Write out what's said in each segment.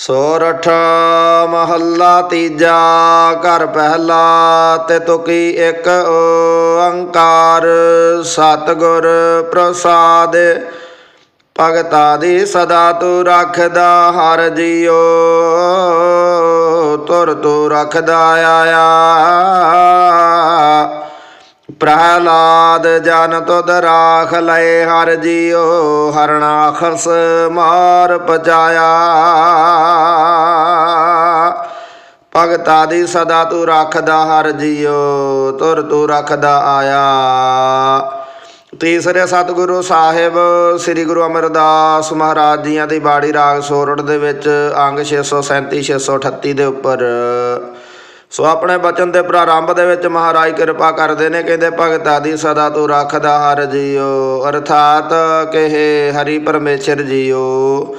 ਸੋਰਠ ਮਹੱਲਾ ਤੀਜਾ, ਘਰ ਪਹਿਲਾ, ਤੇ ਤੁਕੀ ਇੱਕ ਓੰਕਾਰ। ਸਤਿਗੁਰ ਪ੍ਰਸਾਦ, ਭਗਤਾ ਦੀ ਸਦਾ ਤੂੰ ਰੱਖਦਾ, ਹਰ ਜੀਓ ਤੁਰ ਤੂੰ ਰੱਖਦਾ ਆਇਆ। ਪ੍ਰਹਲਾਦ ਜਨ ਤੁਧ ਰਾਖ ਲਏ ਹਰ ਜੀਓ ਹਰਨਾਖਸ ਮਾਰ ਪਚਾਇਆ। ਭਗਤਾ ਦੀ ਸਦਾ ਤੂੰ ਰੱਖਦਾ ਹਰ ਜੀਓ ਤੁਰ ਤੂੰ ਰੱਖਦਾ ਆਇਆ। ਤੀਸਰੇ ਸਤਿਗੁਰੂ ਸਾਹਿਬ, ਸ੍ਰੀ ਗੁਰੂ ਅਮਰਦਾਸ ਮਹਾਰਾਜ ਜੀਆਂ ਦੀ ਬਾੜੀ ਰਾਗ ਸੋਰਠ ਦੇ ਵਿੱਚ, ਅੰਗ 637 638 ਦੇ ਉੱਪਰ ਸੋ ਆਪਣੇ ਬਚਨ ਦੇ ਪ੍ਰਾਰੰਭ ਦੇ ਵਿੱਚ ਮਹਾਰਾਜ ਕਿਰਪਾ ਕਰਦੇ ਨੇ, ਕਹਿੰਦੇ ਭਗਤਾ ਦੀ ਸਦਾ ਤੂੰ ਰੱਖਦਾ ਹਰ ਜੀਓ, ਅਰਥਾਤ ਕਹੇ ਹਰੀ ਪਰਮੇਸ਼ਰ ਜੀਓ।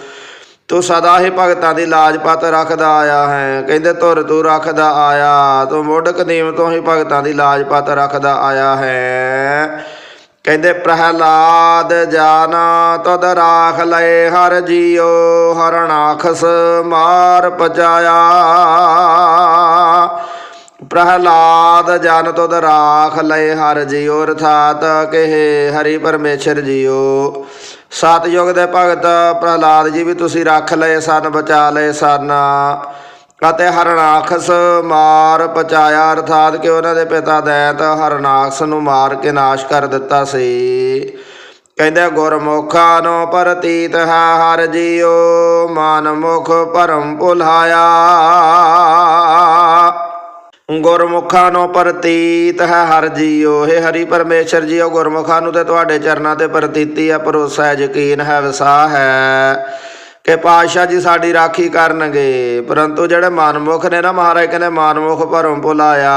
ਤੂੰ ਸਦਾ ਹੀ ਭਗਤਾਂ ਦੀ ਲਾਜ ਪਤ ਰੱਖਦਾ ਆਇਆ ਹੈ, ਕਹਿੰਦੇ ਧੁਰ ਤੂੰ ਰੱਖਦਾ ਆਇਆ, ਤੂੰ ਮੁੱਢ ਕਦੀਮ ਤੋਂ ਹੀ ਭਗਤਾਂ ਦੀ ਲਾਜ ਪਤ ਰੱਖਦਾ ਆਇਆ ਹੈ। ਕਹਿੰਦੇ, ਪ੍ਰਹਲਾਦ ਜਾਨਾ ਤਦ ਰਾਖ ਲਏ, ਹਰ ਜੀਓ ਹਰਨਾਖਸ ਮਾਰ ਪਚਾਇਆ। ਪ੍ਰਹਲਾਦ ਜਨ ਤੁਧ ਰਾਖ ਲਏ, ਹਰ ਜੀਓ ਅਰਥਾਤ ਕਹੇ, ਹਰੀ ਪਰਮੇਸ਼ਰ ਜੀਓ ਸਤਿਯੁਗ ਦੇ ਭਗਤ, ਪ੍ਰਹਲਾਦ ਜੀ ਵੀ ਤੁਸੀਂ ਰੱਖ ਲਏ, ਸਨ, ਬਚਾ ਲਏ, ਸਨ। ਅਤੇ ਹਰਨਾਖਸ ਮਾਰ ਪਚਾਇਆ, ਅਰਥਾਤ ਕਿ ਉਹਨਾਂ ਦੇ ਪਿਤਾ ਦੈਤ ਹਰਨਾਖਸ ਨੂੰ ਮਾਰ ਕੇ ਨਾਸ਼ ਕਰ ਦਿੱਤਾ ਸੀ। ਕਹਿੰਦੇ, ਗੁਰਮੁਖਾਂ ਨੂੰ ਪ੍ਰਤੀਤ ਹੈ ਹਰ ਜੀਓ ਮਨ ਮੁਖ ਪਰਮ ਭੁਲਾਇਆ। ਗੁਰਮੁਖਾਂ ਨੂੰ ਪ੍ਰਤੀਤ ਹੈ ਹਰ ਜੀਓ ਇਹ ਹਰੀ ਪਰਮੇਸ਼ਰ ਜੀਓ ਗੁਰਮੁਖਾਂ ਨੂੰ ਤੇ ਤੁਹਾਡੇ ਚਰਨਾਂ ਤੇ ਪ੍ਰਤੀਤੀ ਹੈ ਭਰੋਸਾ ਹੈ ਯਕੀਨ ਹੈ, ਵਿਸਾਹ ਹੈ। ਕਿ ਪਾਤਸ਼ਾਹ ਜੀ ਸਾਡੀ ਰਾਖੀ ਕਰਨਗੇ। ਪਰੰਤੂ ਜਿਹੜੇ ਮਨਮੁਖ ਨੇ ਨਾ ਮਹਾਰਾਜ ਕਹਿੰਦੇ, ਮਨਮੁਖ ਭਰਮ ਭੁਲਾਇਆ।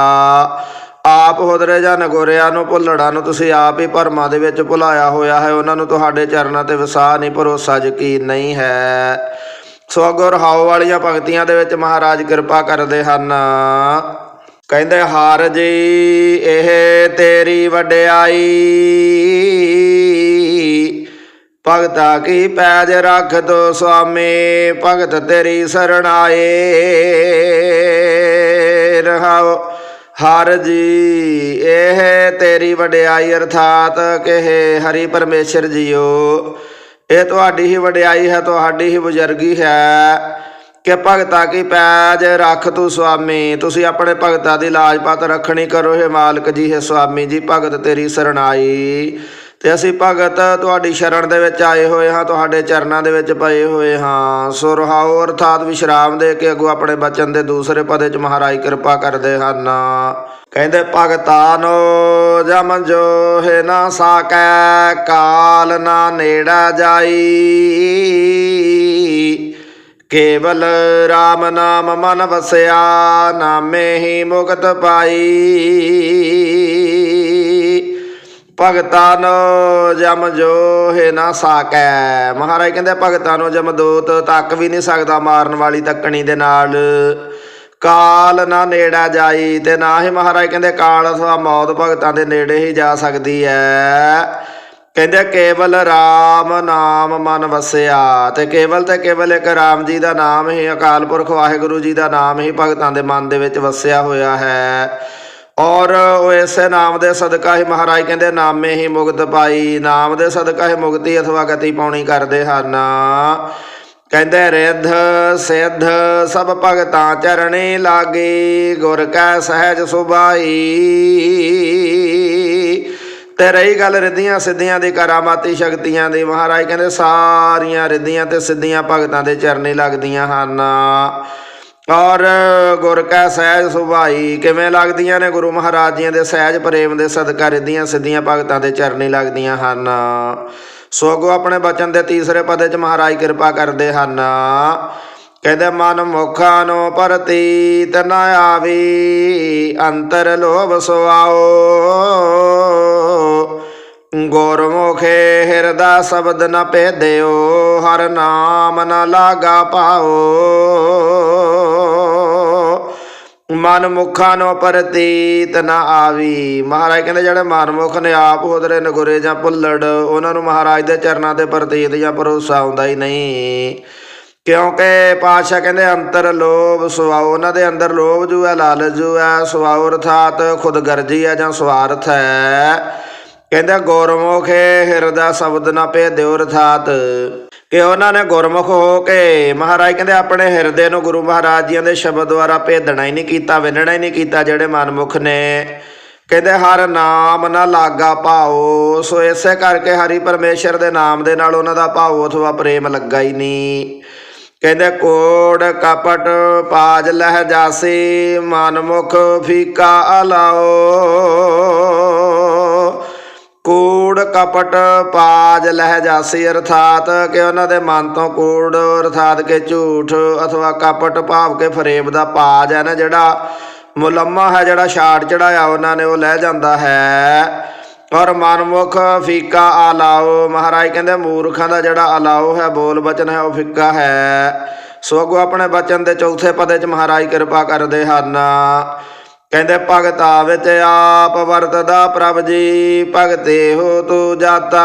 ਆਪ ਹੁਦਰੇ ਜਾਂ ਨਗੋਰਿਆਂ ਨੂੰ ਭੁੱਲੜਾਂ ਨੂੰ ਤੁਸੀਂ ਆਪ ਹੀ ਭਰਮਾਂ ਦੇ ਵਿੱਚ ਭੁਲਾਇਆ ਹੋਇਆ ਹੈ। ਉਹਨਾਂ ਨੂੰ ਤੁਹਾਡੇ ਚਰਨਾਂ ਤੇ ਵਿਸਾਹ ਨਹੀਂ, ਭਰੋਸਾ ਯਕੀਨ ਨਹੀਂ ਹੈ। ਸੋ ਅੱਗੋਂ ਰਹਾਉ ਵਾਲੀਆਂ ਪੰਕਤੀਆਂ ਦੇ ਵਿੱਚ ਮਹਾਰਾਜ ਕਿਰਪਾ ਕਰਦੇ ਹਨ। ਕਹਿੰਦੇ, ਹਾਰ ਜੀ, ਇਹ ਤੇਰੀ ਵਡਿਆਈ। ਭਗਤਾ ਕੀ ਪੈਜ ਰੱਖ ਦੋ ਸੁਆਮੀ, ਭਗਤ ਤੇਰੀ ਸਰਣਾਏ ਰਹਾਓ, ਹਰ ਜੀ, ਇਹ ਤੇਰੀ ਵਡਿਆਈ ਅਰਥਾਤ ਕਹੇ ਇਹ ਹਰੀ ਪਰਮੇਸ਼ਰ ਜੀਓ। ਇਹ ਤੁਹਾਡੀ ਹੀ ਵਡਿਆਈ ਹੈ, ਤੁਹਾਡੀ ਹੀ ਬਜ਼ੁਰਗੀ ਹੈ। ਕਿ ਭਗਤਾ ਕੀ ਪੈਜ ਰੱਖ ਤੂੰ ਸੁਆਮੀ, ਤੁਸੀਂ ਆਪਣੇ ਭਗਤਾ ਦੀ ਲਾਜਪਤ ਰੱਖਣੀ ਕਰੋ ਇਹ ਮਾਲਕ ਜੀ, ਹੈ ਸੁਆਮੀ ਜੀ, ਭਗਤ ਤੇਰੀ ਸਰਣਾਈ ਤੇ ਅਸੀਂ ਭਗਤ ਤੁਹਾਡੀ ਸ਼ਰਣ ਦੇ ਵਿੱਚ ਆਏ ਹੋਏ ਹਾਂ, ਤੁਹਾਡੇ ਚਰਨਾਂ ਦੇ ਵਿੱਚ ਪਏ ਹੋਏ ਹਾਂ। ਸੋ ਰਹਾਓ, ਅਰਥਾਤ ਵਿਸ਼ਰਾਮ ਦੇ ਕੇ ਅੱਗੋਂ ਆਪਣੇ ਬਚਨ ਦੇ ਦੂਸਰੇ ਪਦੇ ਚ ਮਹਾਰਾਜ ਕਿਰਪਾ ਕਰਦੇ ਹਨ। ਕਹਿੰਦੇ ਭਗਤਾਂ ਨੂੰ ਜਮ ਜੋ ਹੈ ਨਾ ਸਾਕੈ, ਕਾਲ ਨਾ ਨੇੜਾ ਜਾਈ। ਕੇਵਲ RAM ਨਾਮ ਮਨ ਵਸਿਆ, ਨਾਮੇ ਹੀ ਮੁਕਤ ਪਾਈ। ਭਗਤਾਂ ਨੂੰ ਜਮ ਜੋ ਹੈ ਨਾ ਸਾਕੈ। ਮਹਾਰਾਜ ਕਹਿੰਦੇ ਭਗਤਾਂ ਨੂੰ ਜਮਦੂਤ ਤੱਕ ਵੀ ਨਹੀਂ ਸਕਦਾ ਮਾਰਨ ਵਾਲੀ ਤੱਕਣੀ ਦੇ ਨਾਲ। ਕਾਲ ਨਾ ਨੇੜਾ ਜਾਈ ਤੇ ਨਾ ਹੀ ਮਹਾਰਾਜ ਕਹਿੰਦੇ ਕਾਲ ਅਥਵਾ ਮੌਤ ਭਗਤਾਂ ਦੇ ਨੇੜੇ ਹੀ ਜਾ ਸਕਦੀ ਹੈ ਕਹਿੰਦੇ ਕੇਵਲ RAM ਨਾਮ ਮਨ ਵਸਿਆ ਤੇ ਕੇਵਲ ਤੇ ਕੇਵਲ ਇੱਕ RAM ਜੀ ਦਾ ਨਾਮ ਹੀ ਅਕਾਲ ਪੁਰਖ ਵਾਹਿਗੁਰੂ ਜੀ ਦਾ ਨਾਮ ਹੀ ਭਗਤਾਂ ਦੇ ਮਨ ਦੇ ਵਿੱਚ ਵਸਿਆ ਹੋਇਆ ਹੈ। ਔਰ ਉਹ ਇਸੇ ਨਾਮ ਦੇ ਸਦਕਾ ਹੀ ਮਹਾਰਾਜ ਕਹਿੰਦੇ, ਨਾਮੇ ਹੀ ਮੁਕਤ ਪਾਈ। ਨਾਮ ਦੇ ਸਦਕਾ ਹੀ ਮੁਕਤੀ ਅਥਵਾ ਗਤੀ ਪਾਉਣੀ ਕਰਦੇ ਹਨ। ਕਹਿੰਦੇ, ਰਿੱਧ ਸਿੱਧ ਸਭ ਭਗਤਾਂ ਚਰਣੇ ਲਾਗੇ, ਗੁਰ ਕੈ ਸਹਿਜ ਸੁਭਾਈ। ਤੇ ਰਹੀ ਗੱਲ ਰਿੱਧੀਆਂ ਸਿੱਧੀਆਂ ਦੀ, ਕਰਾਮਾਤੀ ਸ਼ਕਤੀਆਂ ਦੀ। ਮਹਾਰਾਜ ਕਹਿੰਦੇ, ਸਾਰੀਆਂ ਰਿੱਧੀਆਂ ਤੇ ਸਿੱਧੀਆਂ ਭਗਤਾਂ ਦੇ ਚਰਨੇ ਲੱਗਦੀਆਂ ਹਨ। ਔਰ ਗੁਰ ਕੈ ਸਹਿਜ ਸੁਭਾਈ, ਕਿਵੇਂ ਲੱਗਦੀਆਂ ਨੇ ਗੁਰੂ ਮਹਾਰਾਜ ਜੀਆਂ ਦੇ ਸਹਿਜ ਪ੍ਰੇਮ ਦੇ ਸਦਕਾ ਰਿੱਧੀਆਂ ਸਿੱਧੀਆਂ ਭਗਤਾਂ ਦੇ ਚਰਨੀ ਲੱਗਦੀਆਂ ਹਨ। ਸੋ ਆਪਣੇ ਬਚਨ ਦੇ ਤੀਸਰੇ ਪਦੇ ਚ ਮਹਾਰਾਜ ਕਿਰਪਾ ਕਰਦੇ ਹਨ। ਕਹਿੰਦੇ, ਮਨ ਮੁਖਾਂ ਨੂੰ ਪ੍ਰਤੀਤ ਨ ਆਵੀ, ਅੰਤਰ ਲੋਭ ਸੁਆਓ ਗੁਰਮੁਖੇ ਹਿਰਦਾ ਸ਼ਬਦ ਨ ਭੇਦਿਓ, ਹਰ ਨਾਮ ਨ ਲਾਗਾ ਪਾਓ। ਮਨਮੁਖਾਂ ਨੂੰ ਪ੍ਰਤੀਤ ਨ ਆਵੀ। ਮਹਾਰਾਜ ਕਹਿੰਦੇ, ਜਿਹੜੇ ਮਨਮੁਖ ਨੇ ਆਪ ਹੋਦਰੇ ਨਗੁਰੇ ਜਾਂ ਭੁੱਲੜ, ਉਹਨਾਂ ਨੂੰ ਮਹਾਰਾਜ ਦੇ ਚਰਨਾਂ ਤੇ ਪ੍ਰਤੀਤ ਜਾਂ ਭਰੋਸਾ ਆਉਂਦਾ ਹੀ ਨਹੀਂ। ਕਿਉਂਕਿ ਪਾਤਸ਼ਾਹ ਕਹਿੰਦੇ, ਅੰਤਰ ਲੋਭ ਸੁਭਾਅ ਉਹਨਾਂ ਦੇ ਅੰਦਰ ਲੋਭ ਜੂ ਹੈ ਲਾਲਚ ਜੂ ਹੈ ਸੁਭਾਅ ਅਰਥਾਤ ਖੁਦਗਰਜੀ ਹੈ ਜਾਂ ਸਵਾਰਥ ਹੈ। ਕਹਿੰਦੇ, ਗੌਰਮੁਖੇ ਹਿਰਦਾ ਸ਼ਬਦ ਨਾ ਭੇਦਿਓ ਅਰਥਾਤ। ਕਿ ਉਹਨਾਂ ਨੇ ਗੁਰਮੁਖ ਹੋ ਕੇ ਮਹਾਰਾਜ ਕਹਿੰਦੇ ਆਪਣੇ ਹਿਰਦੇ ਨੂੰ ਗੁਰੂ ਮਹਾਰਾਜ ਜੀਆਂ ਦੇ ਸ਼ਬਦ ਦੁਆਰਾ ਭੇਦਣਾ ਹੀ ਨਹੀਂ ਕੀਤਾ, ਵਿੰਨਣਾ ਹੀ ਨਹੀਂ ਕੀਤਾ ਜਿਹੜੇ ਮਨਮੁਖ ਨੇ। ਕਹਿੰਦੇ ਹਰ ਨਾਮ ਨਾ ਲਾਗਾ ਭਾਓ ਸੋ ਇਸੇ ਕਰਕੇ ਹਰੀ ਪਰਮੇਸ਼ਰ ਦੇ ਨਾਮ ਦੇ ਨਾਲ ਉਹਨਾਂ ਦਾ ਭਾਵ ਅਥਵਾ ਪ੍ਰੇਮ ਲੱਗਾ ਹੀ ਨਹੀਂ। ਕਹਿੰਦੇ ਕੋੜ ਕਪਟ ਪਾਜ ਲਹਿ ਜਾਸੀ, ਮਨਮੁਖ ਫੀਕਾ ਅਲਾਓ ਕੂੜ ਕਪਟ ਪਾਜ ਲਹਿ ਜਾਸੀ ਅਰਥਾਤ, ਕਿ ਉਹਨਾਂ ਦੇ ਮਨ ਤੋਂ ਕੂੜ ਅਰਥਾਤ ਕਿ ਝੂਠ ਅਥਵਾ ਕਪਟ ਭਾਵ ਕੇ ਫਰੇਬ ਦਾ ਪਾਜ ਹੈ ਨਾ, ਜਿਹੜਾ ਮੁਲੰਮਾ ਹੈ, ਜਿਹੜਾ ਛਾੜ ਚੜਾਇਆ ਉਹਨਾਂ ਨੇ, ਉਹ ਲੈ ਜਾਂਦਾ ਹੈ। ਔਰ ਮਨਮੁਖ ਫੀਕਾ ਆਲਾਓ, ਮਹਾਰਾਜ ਕਹਿੰਦੇ ਮੂਰਖਾਂ ਦਾ ਜਿਹੜਾ ਆਲਾਓ ਹੈ, ਬੋਲ ਬਚਨ ਹੈ, ਉਹ ਫਿੱਕਾ ਹੈ। ਸੋ ਅੱਗੋਂ ਆਪਣੇ ਬਚਨ ਦੇ ਚੌਥੇ ਪਦੇ ਚ ਮਹਾਰਾਜ ਕਿਰਪਾ ਕਰਦੇ ਹਨ। ਕਹਿੰਦੇ, ਭਗਤਾ ਵਿੱਚ ਆਪ ਵਰਤਦਾ ਪ੍ਰਭ ਜੀ, ਭਗਤੇ ਹੋ ਤੂੰ ਜਾਤਾ।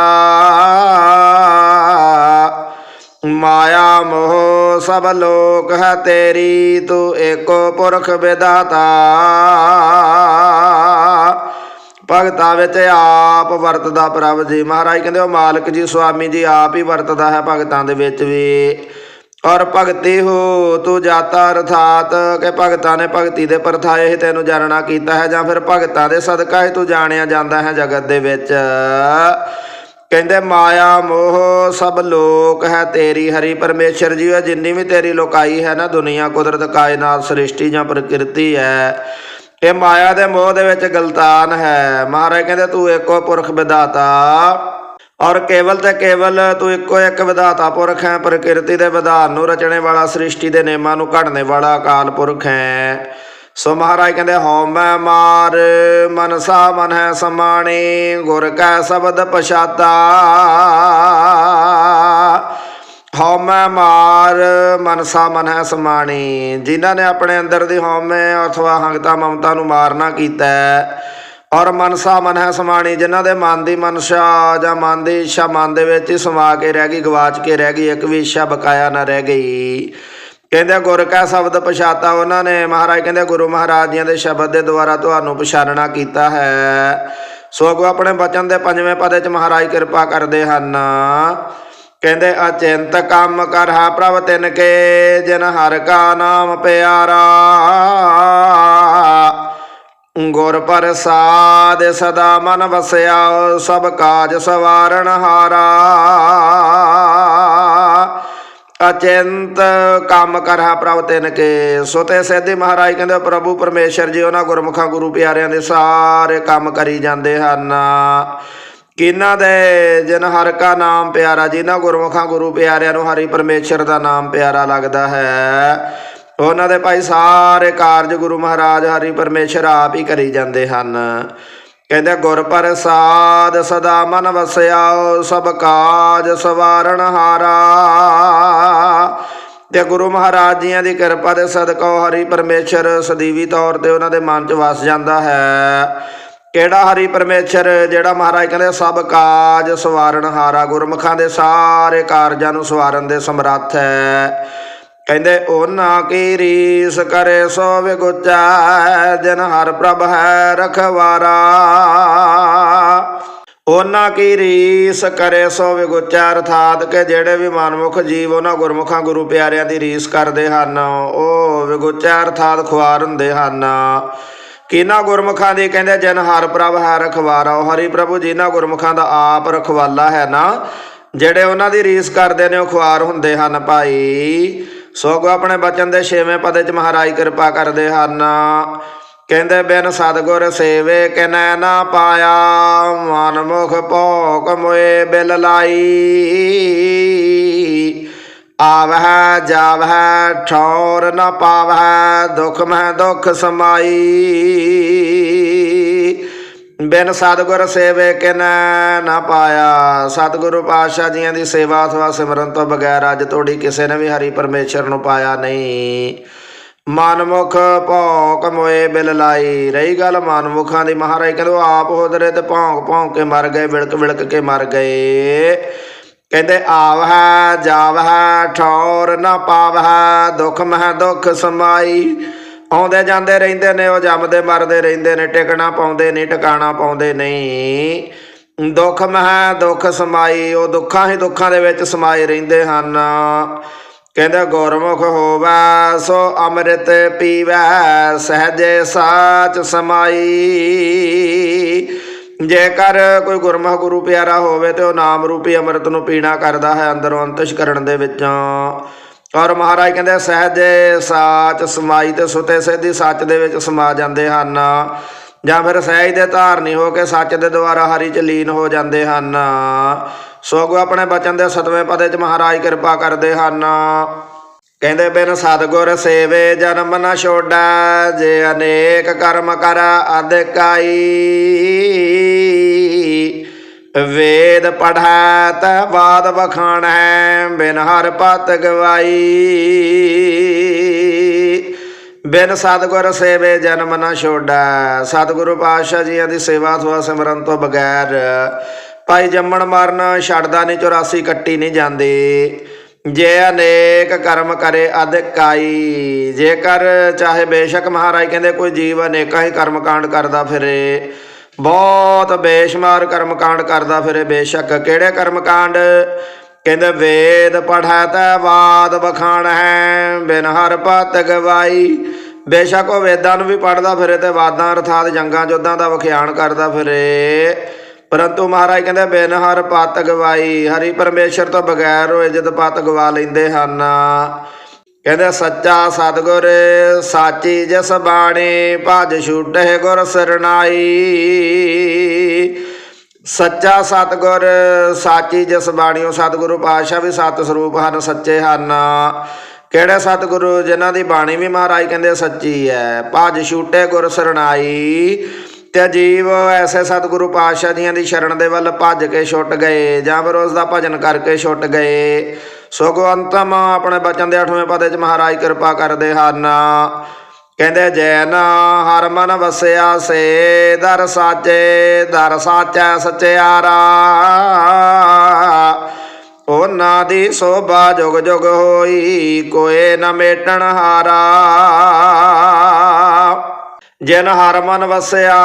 ਮਾਇਆ ਮੋਹ ਸਭ ਲੋਕ ਹੈ ਤੇਰੀ, ਤੂੰ ਏਕੋ ਪੁਰਖ ਵਿਦਾਤਾ ਭਗਤਾਂ ਵਿੱਚ ਆਪ ਵਰਤਦਾ ਪ੍ਰਭ ਜੀ। ਮਹਾਰਾਜ ਕਹਿੰਦੇ, ਉਹ ਮਾਲਕ ਜੀ, ਸੁਆਮੀ ਜੀ ਆਪ ਹੀ ਵਰਤਦਾ ਹੈ ਭਗਤਾਂ ਦੇ ਵਿੱਚ ਵੀ। ਔਰ ਭਗਤੀ ਹੋ, ਤੂੰ ਜਾਤਾ ਅਰਥਾਤ, ਕਿ ਭਗਤਾਂ ਨੇ ਭਗਤੀ ਦੇ ਪਰਥਾਏ ਹੀ ਤੈਨੂੰ ਜਾਣਨਾ ਕੀਤਾ ਹੈ, ਜਾਂ ਫਿਰ ਭਗਤਾਂ ਦੇ ਸਦਕਾ ਹੀ ਤੂੰ ਜਾਣਿਆ ਜਾਂਦਾ ਹੈ ਜਗਤ ਦੇ ਵਿੱਚ? ਕਹਿੰਦੇ, ਮਾਇਆ, ਮੋਹ ਸਭ ਲੋਕ ਹੈ ਤੇਰੀ, ਹਰੀ ਪਰਮੇਸ਼ਰ ਜੀ ਹੈ ਜਿੰਨੀ ਵੀ ਤੇਰੀ ਲੋਕਾਈ ਹੈ ਨਾ, ਦੁਨੀਆ, ਕੁਦਰਤ, ਕਾਇਨਾਤ, ਸ੍ਰਿਸ਼ਟੀ ਜਾਂ ਪ੍ਰਕਿਰਤੀ ਹੈ, ਇਹ ਮਾਇਆ ਦੇ ਮੋਹ ਦੇ ਵਿੱਚ ਗਲਤਾਨ ਹੈ। ਮਹਾਰਾਜ ਕਹਿੰਦੇ, ਤੂੰ ਇੱਕੋ ਪੁਰਖ ਵਿਦਾਤਾ ਔਰ ਕੇਵਲ ਤੇ ਕੇਵਲ ਤੂੰ ਇੱਕੋ ਇੱਕ ਵਿਧਾਤਾ ਪੁਰਖ ਹੈ, ਪ੍ਰਕਿਰਤੀ ਦੇ ਵਿਧਾਨ ਨੂੰ ਰਚਣੇ ਵਾਲਾ, ਸ੍ਰਿਸ਼ਟੀ ਦੇ ਨੇਮਾਂ ਨੂੰ ਘੜਨੇ ਵਾਲਾ ਅਕਾਲ ਪੁਰਖ ਹੈ। ਸੋ ਮਹਾਰਾਜ ਕਹਿੰਦੇ, ਹਉ ਮਾਰ, ਮਨਸਾ ਮਨ ਹੈ ਸਮਾਣੀ, ਗੁਰ ਕੈ ਸ਼ਬਦ ਪਛਾਤਾ। ਹਉ ਮਾਰ, ਮਨਸਾ ਮਨ ਹੈ ਸਮਾਣੀ। ਜਿਨ੍ਹਾਂ ਨੇ ਆਪਣੇ ਅੰਦਰ ਦੀ ਹਉਮੈ ਅਥਵਾ ਹੰਗਤਾ ਮਮਤਾ ਨੂੰ ਮਾਰਨਾ ਕੀਤਾ ਔਰ ਮਨਸਾ ਮਨ ਹੈ ਸਮਾਣੀ, ਜਿਨ੍ਹਾਂ ਦੇ ਮਨ ਦੀ ਮਨਸ਼ਾ ਜਾਂ ਮਨ ਦੀ ਇੱਛਾ ਮਨ ਦੇ ਵਿੱਚ ਹੀ ਸਮਾ ਕੇ ਰਹਿ ਗਈ, ਗਵਾਚ ਕੇ ਰਹਿ ਗਈ, ਇੱਕ ਵੀ ਇੱਛਾ ਬਕਾਇਆ ਨਾ ਰਹਿ ਗਈ। ਕਹਿੰਦੇ ਗੁਰ ਕਾ ਸ਼ਬਦ ਪਛਾਤਾ ਉਹਨਾਂ ਨੇ। ਮਹਾਰਾਜ ਕਹਿੰਦੇ ਗੁਰੂ ਮਹਾਰਾਜ ਜੀਆਂ ਦੇ ਸ਼ਬਦ ਦੇ ਦੁਆਰਾ ਤੁਹਾਨੂੰ ਪਛਾਣਨਾ ਕੀਤਾ ਹੈ। ਸੋ ਅਗੋ ਆਪਣੇ ਬਚਨ ਦੇ ਪੰਜਵੇਂ ਪਦੇ ਚ ਮਹਾਰਾਜ ਕਿਰਪਾ ਕਰਦੇ ਹਨ। ਕਹਿੰਦੇ, ਅਚਿੰਤ ਕੰਮ ਕਰਹਾ ਪ੍ਰਭ ਤਿਨ ਕੇ, ਜਿਨ ਹਰ ਕਾ ਨਾਮ ਪਿਆਰਾ। ਗੁਰ ਪ੍ਰਸਾਦ ਸਦਾ ਮਨ ਵਸਿਆ ਸਭ ਕਾਜ ਸਵਾਰਨ ਹਾਰਾ। ਅਚਿੰਤ ਕੰਮ ਕਰਹਾ ਪ੍ਰਭ ਤਿਨ ਕੇ। ਸੋ ਤੇ ਮਹਾਰਾਜ ਕਹਿੰਦੇ, ਪ੍ਰਭੂ ਪਰਮੇਸ਼ਰ ਜੀ, ਉਹਨਾਂ ਗੁਰਮੁਖਾਂ ਗੁਰੂ ਪਿਆਰਿਆਂ ਦੇ ਸਾਰੇ ਕੰਮ ਕਰੀ ਜਾਂਦੇ ਹਨ। ਕਿਨਾਂ ਦੇ ਜਿਨ ਹਰ ਕਾ ਨਾਮ ਪਿਆਰਾ ਜਿਨ੍ਹਾਂ ਗੁਰਮੁਖਾਂ ਗੁਰੂ ਪਿਆਰਿਆਂ ਨੂੰ ਹਰੀ ਪਰਮੇਸ਼ਰ ਦਾ ਨਾਮ ਪਿਆਰਾ ਲੱਗਦਾ ਹੈ ਉਹਨਾਂ ਦੇ ਭਾਈ ਸਾਰੇ ਕਾਰਜ ਗੁਰੂ ਮਹਾਰਾਜ ਹਰੀ ਪਰਮੇਸ਼ਰ ਆਪ ਹੀ ਕਰੀ ਜਾਂਦੇ ਹਨ। ਕਹਿੰਦੇ ਗੁਰ ਪ੍ਰਸਾਦ ਸਦਾ ਮਨ ਵਸਿਆ ਸਭ ਕਾਜ ਸਵਾਰਨ ਹਾਰਾ। ਤੇ ਗੁਰੂ ਮਹਾਰਾਜ ਜੀਆਂ ਦੀ ਕਿਰਪਾ ਦੇ ਸਦਕਾ ਹਰੀ ਪਰਮੇਸ਼ਰ ਸਦੀਵੀ ਤੌਰ ਤੇ ਉਹਨਾਂ ਦੇ ਮਨ 'ਚ ਵਸ ਜਾਂਦਾ ਹੈ। ਕਿਹੜਾ ਹਰੀ ਪਰਮੇਸ਼ਰ? ਜਿਹੜਾ ਮਹਾਰਾਜ ਕਹਿੰਦੇ ਸਭ ਕਾਜ ਸਵਾਰਨ ਹਾਰਾ। ਗੁਰਮੁਖਾਂ ਦੇ ਸਾਰੇ ਕਾਰਜਾਂ ਨੂੰ ਸਵਾਰਨ ਦੇ ਸਮਰੱਥ ਹੈ। ਕਹਿੰਦੇ ਉਹਨਾਂ ਕੀ ਰੀਸ ਕਰੇ ਸੋ ਵਿਗੁਚੈ ਜਨ ਹਰ ਪ੍ਰਭ ਹੈ ਰਖਵਾਰਾ। ਉਹਨਾਂ ਕੀ ਰੀਸ ਕਰੇ ਸੋ ਵਿਗੁਚੈ ਅਰਥਾਤ ਕਿ ਜਿਹੜੇ ਵੀ ਮਨਮੁਖ ਜੀਵ ਉਹਨਾਂ ਗੁਰਮੁਖਾਂ ਗੁਰੂ ਪਿਆਰਿਆਂ ਦੀ ਰੀਸ ਕਰਦੇ ਹਨ, ਉਹ ਵਿਗੁਚੈ ਅਰਥਾਤ ਖੁਆਰ ਹੁੰਦੇ ਹਨ। ਕਿਨਾਂ ਗੁਰਮੁਖਾਂ ਦੀ ਕਹਿੰਦੇ, ਜਨ ਹਰ ਪ੍ਰਭ ਹੈ ਰਖਵਾਰਾ, ਉਹ ਹਰੀ ਪ੍ਰਭੂ ਜਿਨ੍ਹਾਂ ਗੁਰਮੁਖਾਂ ਦਾ ਆਪ ਰਖਵਾਲਾ ਹੈ ਨਾ, ਜਿਹੜੇ ਉਹਨਾਂ ਦੀ ਰੀਸ ਕਰਦੇ ਨੇ, ਉਹ ਖੁਆਰ ਹੁੰਦੇ ਹਨ ਭਾਈ। ਸੋ ਆਪਣੇ ਬਚਨ ਦੇ ਛੇਵੇਂ ਪਦੇ ਚ ਮਹਾਰਾਜ ਕਿਰਪਾ ਕਰਦੇ ਹਨ। ਕਹਿੰਦੇ, ਬਿਨ ਸਤਗੁਰ ਸੇਵੇ ਕਿਨੈ ਨਾ ਪਾਇਆ ਮਨ ਮੁਖ ਭੋਕ ਮੋਏ ਬਿਲ ਲਾਈ। ਆਵਹਿ, ਜਾਵਹਿ, ਠੌਰ ਨ ਪਾਵਹਿ, ਦੁਖ ਮਹਿ ਦੁਖ ਸਮਾਈ। ਬਿਨ ਸਤਗੁਰ ਸੇਵੇ ਕਿਨੈ ਨਾ ਪਾਇਆ। ਸਤਿਗੁਰੂ ਪਾਤਸ਼ਾਹ ਜੀਆਂ ਦੀ ਸੇਵਾ ਅਥਵਾ ਸਿਮਰਨ ਤੋਂ ਬਗੈਰ ਅੱਜ ਤੋੜੀ ਕਿਸੇ ਨੇ ਵੀ ਹਰੀ ਪਰਮੇਸ਼ਰ ਨੂੰ ਪਾਇਆ ਨਹੀਂ। ਮਨਮੁਖ ਭੌਂਕ ਮੋਏ ਬਿਲ ਲਾਈ। ਰਹੀ ਗੱਲ ਮਨਮੁਖਾਂ ਦੀ। ਮਹਾਰਾਜ ਕਹਿੰਦੇ, ਉਹ ਆਪ ਹੋਦਰੇ ਤੇ ਭੌਂਕ ਭੌਂਕ ਕੇ ਮਰ ਗਏ, ਵਿਲਕ ਵਿਲਕ ਕੇ ਮਰ ਗਏ। ਕਹਿੰਦੇ, ਆਵਹਿ, ਜਾਵਹਿ, ਠੌਰ ਨਾ ਪਾਵਹਿ, ਦੁਖ ਮਹਿ ਦੁਖ ਸਮਾਈ। ਆਉਂਦੇ ਜਾਂਦੇ ਰਹਿੰਦੇ ਨੇ, ਉਹ ਜੰਮਦੇ ਮਰਦੇ ਰਹਿੰਦੇ ਨੇ, ਟਿਕਣਾ ਪਾਉਂਦੇ ਨਹੀਂ, ਟਿਕਾਣਾ ਪਾਉਂਦੇ ਨਹੀਂ। ਦੁੱਖ ਮਹਿ ਦੁੱਖ ਸਮਾਈ, ਉਹ ਦੁੱਖਾਂ ਹੀ ਦੁੱਖਾਂ ਦੇ ਵਿੱਚ ਸਮਾਏ ਰਹਿੰਦੇ ਹਨ। ਕਹਿੰਦੇ ਗੁਰਮੁਖ ਹੋਵੈ, ਸੋ ਅੰਮ੍ਰਿਤ ਪੀਵੈ, ਸਹਜੇ ਸਾਚ ਸਮਾਈ। ਜੇਕਰ ਕੋਈ ਗੁਰਮੁਖ ਗੁਰੂ ਪਿਆਰਾ ਹੋਵੇ ਤੇ ਉਹ ਨਾਮ ਰੂਪੀ ਅੰਮ੍ਰਿਤ ਨੂੰ ਪੀਣਾ ਕਰਦਾ ਹੈ ਅੰਦਰੋਂ ਅੰਤਿਸ਼ ਕਰਨ ਦੇ ਵਿੱਚੋਂ। ਔਰ ਮਹਾਰਾਜ ਕਹਿੰਦੇ, ਸਹਿਜ ਸਾਚ ਸਮਾਈ ਤੇ ਸੁਤੇ ਸਿੱਧੀ ਸੱਚ ਦੇ ਵਿੱਚ ਸਮਾ ਜਾਂਦੇ ਹਨ। ਜਾਂ ਫਿਰ ਸਹਿਜ ਦੇ ਧਾਰਨੀ ਹੋ ਕੇ ਸੱਚ ਦੇ ਦੁਆਰਾ ਹਰੀ ਚ ਲੀਨ ਹੋ ਜਾਂਦੇ ਹਨ। ਸੋਗੋ ਆਪਣੇ ਬਚਨ ਦੇ ਸਤਵੇਂ ਪਦੇ ਚ ਮਹਾਰਾਜ ਕਿਰਪਾ ਕਰਦੇ ਹਨ। ਕਹਿੰਦੇ, ਬਿਨ ਸਤਗੁਰ ਸੇਵੇ ਜਨਮ ਨਾ ਛੋੜੈ, ਜੇ ਅਨੇਕ ਕਰਮ ਕਰ ਅਧਿਕਾਈ। ਵੇਦ ਪੜ੍ਹੈ ਤੈ ਬਾਦ ਬਖਾਣੈ ਬਿਨ ਹਰ ਪਤ ਗਵਾਈ। ਬਿਨ ਸਤਗੁਰ ਸੇਵੇ ਜਨਮ ਨ ਛੋੜੈ ਸਤਿਗੁਰੂ ਪਾਤਸ਼ਾਹ ਜੀਆਂ ਦੀ ਸੇਵਾ ਸਵਾ ਸਿਮਰਨ ਤੋਂ ਬਗੈਰ। ਭਾਈ ਜੰਮਣ ਮਰਨ ਛੱਡਦਾ ਨਹੀਂ 84 ਕੱਟੀ ਨਹੀਂ ਜਾਂਦੀ। ਜੇ ਅਨੇਕ ਕਰਮ ਕਰੇ ਅਧਿਕਾਈ ਜੇਕਰ ਚਾਹੇ ਬੇਸ਼ੱਕ ਮਹਾਰਾਜ ਕਹਿੰਦੇ, ਕੋਈ ਜੀਵ ਅਨੇਕਾਂ ਹੀ ਕਰਮ ਕਾਂਡ ਕਰਦਾ ਫਿਰੇ। ਬਹੁਤ ਬੇਸ਼ਮਾਰ ਕਰਮ ਕਾਂਡ ਕਰਦਾ ਫਿਰੇ ਬੇਸ਼ੱਕ। ਕਿਹੜੇ ਕਰਮ ਕਾਂਡ ਕਹਿੰਦੇ, ਵੇਦ ਪੜ੍ਹੈ ਤੈ ਬਾਦ ਬਖਾਣ ਹੈ, ਬਿਨ ਹਰ ਪਤ ਗਵਾਈ ਬੇਸ਼ੱਕ ਉਹ ਵੇਦਾਂ ਨੂੰ ਵੀ ਪੜ੍ਹਦਾ ਫਿਰੇ ਤੇ ਵਾਦਾਂ, ਅਰਥਾਤ ਜੰਗਾਂ, ਜੋਧਾਂ ਦਾ ਵਿਖਿਆਨ ਕਰਦਾ ਫਿਰੇ। ਪਰੰਤੂ ਮਹਾਰਾਜ ਕਹਿੰਦੇ, ਬਿਨ ਹਰ ਪਤ ਗਵਾਈ ਹਰੀ ਪਰਮੇਸ਼ਰ ਤੋਂ ਬਗੈਰ ਉਹ ਇੱਜ਼ਤ ਪਤ ਗਵਾ ਲੈਂਦੇ ਹਨ। ਕਹਿੰਦੇ ਸੱਚਾ ਸਤਗੁਰ, ਸਾਚੀ ਜਸ ਬਾਣੀ, ਭਜ ਛੂਟੇ ਗੁਰ ਸਰਨਾਈ ਸੱਚਾ ਸਤਗੁਰ, ਸਾਚੀ ਜਸ ਬਾਣੀਓ ਸਤਿਗੁਰੂ ਪਾਤਸ਼ਾਹ ਵੀ ਸਤ ਸਰੂਪ ਹਨ, ਸੱਚੇ ਹਨ। ਕਿਹੜੇ ਸਤਿਗੁਰੂ ਜਿਨ੍ਹਾਂ ਦੀ ਬਾਣੀ ਵੀ ਮਹਾਰਾਜ ਕਹਿੰਦੇ ਸੱਚੀ ਹੈ? ਭਜ ਛੂਟੇ ਗੁਰ ਸਰਨਾਈ ਤੇ ਜੀਵ ਐਸੇ ਸਤਿਗੁਰੂ ਪਾਤਸ਼ਾਹ ਜੀਆਂ ਦੀ ਸ਼ਰਨ ਦੇ ਵੱਲ ਭੱਜ ਕੇ ਛੁੱਟ ਗਏ, ਜਾਂ ਫਿਰ ਉਸ ਦਾ ਭਜਨ ਕਰਕੇ ਛੁੱਟ ਗਏ। ਸਗੋਂ ਅੰਤਮ ਆਪਣੇ ਬਚਨ ਦੇ 8ਵੇਂ ਪਦੇ ਚ ਮਹਾਰਾਜ ਕਿਰਪਾ ਕਰਦੇ ਹਨ। ਕਹਿੰਦੇ ਜੈਨ ਹਰ ਮਨ ਵਸਿਆ ਸੇ, ਦਰ ਸਾਚੇ, ਦਰ ਸਾਚੈ ਸਚਿਆਰਾ। ਉਹਨਾਂ ਦੀ ਸੋਭਾ ਜੁਗ ਜੁਗ ਹੋਈ, ਕੋਏ ਨ ਮੇਟਣ ਹਾਰਾ। ਜਿਨ ਹਰ ਮਨ ਵਸਿਆ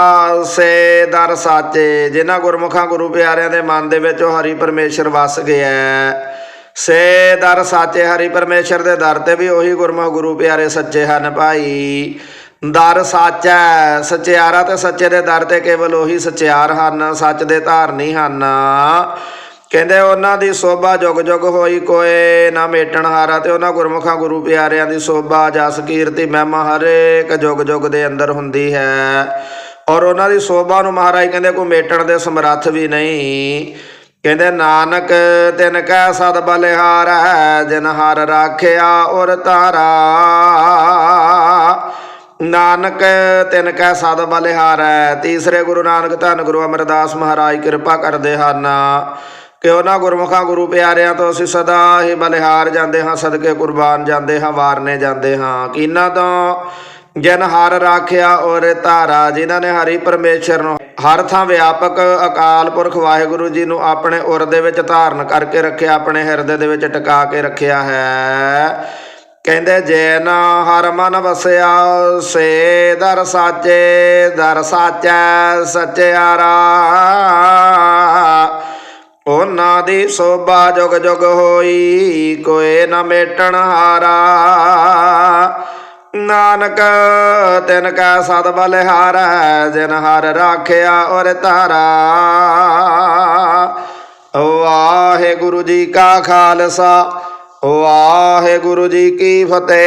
ਸੇ, ਦਰ ਸਾਚੇ, ਜਿਨ੍ਹਾਂ ਗੁਰਮੁਖਾਂ ਗੁਰੂ ਪਿਆਰਿਆਂ ਦੇ ਮਨ ਦੇ ਵਿੱਚ ਉਹ ਹਰੀ ਪਰਮੇਸ਼ਰ ਵਸ ਗਿਆ ਸੇ ਦਰ ਸਾਚੇ ਹਰੀ ਪਰਮੇਸ਼ਰ ਦੇ ਦਰ ਤੇ ਵੀ ਉਹੀ ਗੁਰਮੁਖ ਗੁਰੂ ਪਿਆਰੇ ਸੱਚੇ ਹਨ ਭਾਈ। ਦਰ ਸਾਚਾ ਹੈ, ਸੱਚਿਆਰਾ ਤੇ ਸੱਚੇ ਦੇ ਦਰ ਤੇ ਕੇਵਲ ਉਹੀ ਸਚਿਆਰ ਹਨ ਸੱਚ ਦੇ ਧਾਰਨੀ ਹਨ। ਕਹਿੰਦੇ ਉਹਨਾਂ ਦੀ ਸੋਭਾ ਜੁਗ ਜੁਗ ਹੋਈ ਕੋਏ ਨਾ ਮੇਟਣ ਹਾਰਾ ਤੇ ਉਹਨਾਂ ਗੁਰਮੁਖਾਂ ਗੁਰੂ ਪਿਆਰਿਆਂ ਦੀ ਸੋਭਾ ਜਸ ਕੀਰਤੀ ਮਹਿਮਾ ਹਰੇਕ ਜੁਗ ਜੁਗ ਦੇ ਅੰਦਰ ਹੁੰਦੀ ਹੈ। ਔਰ ਉਹਨਾਂ ਦੀ ਸੋਭਾ ਨੂੰ ਮਹਾਰਾਜ ਕਹਿੰਦੇ ਕੋਈ ਮੇਟਣ ਦੇ ਸਮਰੱਥ ਵੀ ਨਹੀਂ। ਕਹਿੰਦੇ, ਨਾਨਕ, ਤਿਨ ਕੈ ਸਦ ਬਲਿਹਾਰ ਹੈ ਜਿਨ ਹਰ ਰਾਖਿਆ ਔਰ ਤਾਰਾ ਨਾਨਕ, ਤਿਨ ਕੈ ਸਦ ਬਲਿਹਾਰ ਹੈ ਤੀਸਰੇ ਗੁਰੂ ਨਾਨਕ ਧੰਨ ਗੁਰੂ ਅਮਰਦਾਸ ਮਹਾਰਾਜ, ਕਿਰਪਾ ਕਰਦੇ ਹਨ। ਕਿ ਉਹਨਾਂ ਗੁਰਮੁਖਾਂ ਗੁਰੂ ਪਿਆਰਿਆਂ ਤੋਂ ਅਸੀਂ ਸਦਾ ਹੀ ਬਲਿਹਾਰ ਜਾਂਦੇ ਹਾਂ, ਸਦਕੇ ਕੁਰਬਾਨ ਜਾਂਦੇ ਹਾਂ, ਵਾਰਨੇ ਜਾਂਦੇ ਹਾਂ। ਕਿਨਾਂ ਤੋਂ? ਜਿਨ ਹਰ ਰਾਖਿਆ ਔਰ ਧਾਰਾ, ਜਿਨ੍ਹਾਂ ਨੇ ਹਰੀ ਪਰਮੇਸ਼ਰ ਨੂੰ ਹਰ ਥਾਂ ਵਿਆਪਕ ਅਕਾਲ ਪੁਰਖ ਵਾਹਿਗੁਰੂ ਜੀ ਨੂੰ ਆਪਣੇ ਉਰ ਦੇ ਵਿੱਚ ਧਾਰਨ ਕਰਕੇ ਰੱਖਿਆ, ਆਪਣੇ ਹਿਰਦੇ ਦੇ ਵਿੱਚ ਟਿਕਾ ਕੇ ਰੱਖਿਆ ਹੈ। ਕਹਿੰਦੇ ਜੈਨ ਹਰ ਮਨ ਵਸਿਆ, ਸੇ ਦਰ ਸਾਚੇ, ਦਰ ਸਾਚੈ ਸਚਿਆਰਾ ਉਹਨਾਂ ਦੀ ਸੋਭਾ ਜੁਗ ਜੁਗ ਹੋਈ ਕੋਏ ਨਾ ਮੇਟਣ ਹਾਰਾ। ਨਾਨਕ, ਤਿਨ ਕਾ ਸਦ ਬਲਿਹਾਰ ਜਿਨ ਹਰ ਰਾਖਿਆ ਔਰ ਤਾਰਾ ਵਾਹਿਗੁਰੂ ਜੀ ਕਾ ਖਾਲਸਾ ਵਾਹਿਗੁਰੂ ਜੀ ਕੀ ਫਤਿਹ।